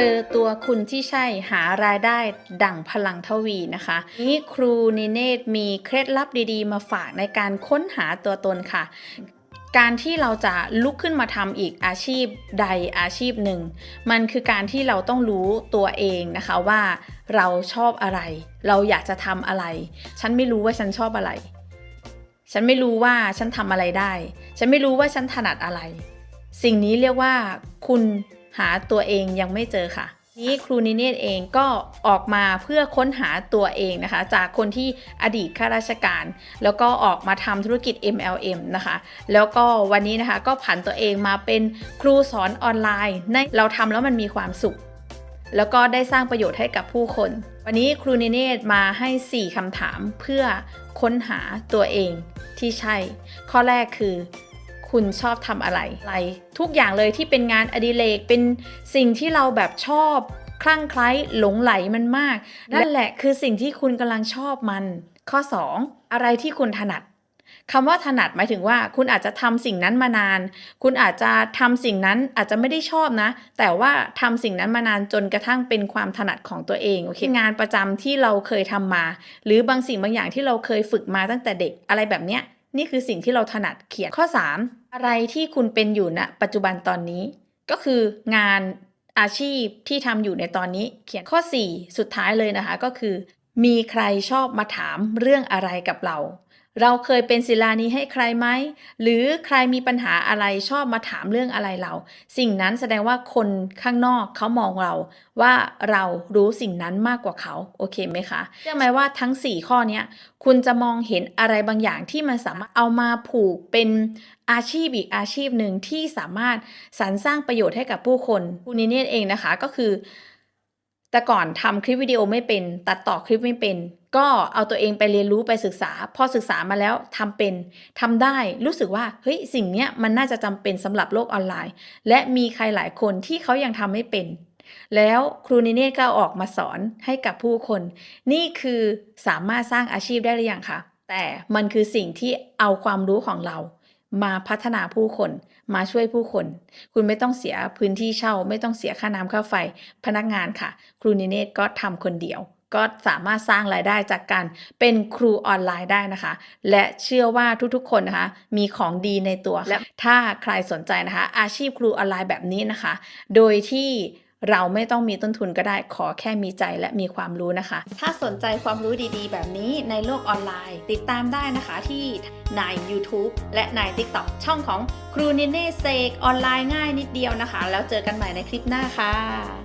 จอตัวคุณที่ใช่หารายได้ดั่งพลังทวีนะคะ นี้ครูนิเนตมีเคล็ดลับดีๆ มาฝากในการค้นหาตัวตนค่ะ การที่เราจะลุกขึ้นมาทำอีกอาชีพใดอาชีพหนึ่ง มันคือการที่เราต้องรู้ตัวเองนะคะว่าเราชอบอะไร เราอยากจะทำอะไร ฉันไม่รู้ว่าฉันชอบอะไร ฉันไม่รู้ว่าฉันทำอะไรได้ ฉันไม่รู้ว่าฉันถนัดอะไร สิ่งนี้เรียกว่าคุณ หาตัวเองยังไม่เจอค่ะ นี้ครูนิเนตเองก็ออกมาเพื่อค้นหาตัวเองนะคะ จากคนที่อดีตข้าราชการ แล้วก็ออกมาทำธุรกิจ MLM นะคะ แล้วก็วันนี้นะคะก็ผันตัวเองมาเป็นครูสอนออนไลน์ในเราทำแล้วมันมีความสุข แล้วก็ได้สร้างประโยชน์ให้กับผู้คน วันนี้ครูนิเนตมาให้ 4คำถามเพื่อค้นหาตัวเองที่ใช่ ข้อแรกคือ คุณชอบทำอะไรอะไร ทุกอย่างเลยที่เป็นงานอดิเรกเป็นสิ่งที่เราแบบชอบคลั่งไคล้หลงไหลมันมาก นั่นแหละคือสิ่งที่คุณกำลังชอบมัน ข้อ 2 อะไรที่คุณถนัดคำว่าถนัดหมายถึงว่า คุณอาจจะทำสิ่งนั้นมานาน คุณอาจจะทำสิ่งนั้นอาจจะไม่ได้ชอบนะ แต่ว่าทำสิ่งนั้นมานานจนกระทั่งเป็นความถนัดของตัวเองโอเคงานประจำที่เราเคยทำมา หรือบางสิ่งบางอย่างที่เราเคยฝึกมาตั้งแต่เด็กอะไรแบบเนี้ย นี่คือสิ่งที่เราถนัดเขียนข้อ 3 อะไรที่คุณเป็นอยู่ณปัจจุบันตอนนี้ ก็คืองานอาชีพที่ทำอยู่ในตอนนี้เขียนข้อ 4 สุดท้ายเลยนะคะก็คือ มีใครชอบมาถามเรื่องอะไรกับเราเราเคยเป็นศิลานี้ให้ใครไหม หรือใครมีปัญหาอะไรชอบมาถามเรื่องอะไรเรา สิ่งนั้นแสดงว่าคนข้างนอกเขามองเราว่าเรารู้สิ่งนั้นมากกว่าเขา โอเคไหมคะเชื่อไหมว่าทั้ง 4 ข้อนี้คุณจะมองเห็นอะไรบางอย่างที่มันสามารถเอามาผูกเป็นอาชีพอีกอาชีพหนึ่งที่สามารถสรรสร้างประโยชน์ให้กับผู้คนคุณนิเนตเองนะคะก็คือ แต่ก่อนทำคลิปวิดีโอไม่เป็น ตัดต่อคลิปไม่เป็น ก็เอาตัวเองไปเรียนรู้ไปศึกษา พอศึกษามาแล้วทำเป็นทำได้รู้สึกว่าเฮ้ยสิ่งเนี้ยมันน่าจะจำเป็นสำหรับโลกออนไลน์ และมีใครหลายคนที่เขายังทำไม่เป็น แล้วครูนิเนตก็ออกมาสอนให้กับผู้คน นี่คือสามารถสร้างอาชีพได้หรือยังคะแต่มันคือสิ่งที่เอาความรู้ของเรา มาพัฒนาผู้คน มาช่วยผู้คน คุณไม่ต้องเสียพื้นที่เช่า ไม่ต้องเสียค่าน้ำค่าไฟ พนักงานค่ะ ครูนิเนตก็ทำคนเดียว ก็สามารถสร้างรายได้จากการเป็นครูออนไลน์ได้นะคะ และเชื่อว่าทุกๆคนนะคะ มีของดีในตัวและถ้าใครสนใจนะคะ อาชีพครูออนไลน์แบบนี้นะคะ โดยที่ เราไม่ต้องมีต้นทุนก็ได้ขอแค่มีใจและมีความรู้นะคะ ถ้าสนใจความรู้ดีๆ แบบนี้ในโลกออนไลน์ ติดตามได้นะคะที่ใน YouTube และใน TikTok ช่องของครูนิเน่เซกออนไลน์ง่ายนิดเดียวนะคะ แล้วเจอกันใหม่ในคลิปหน้าค่ะ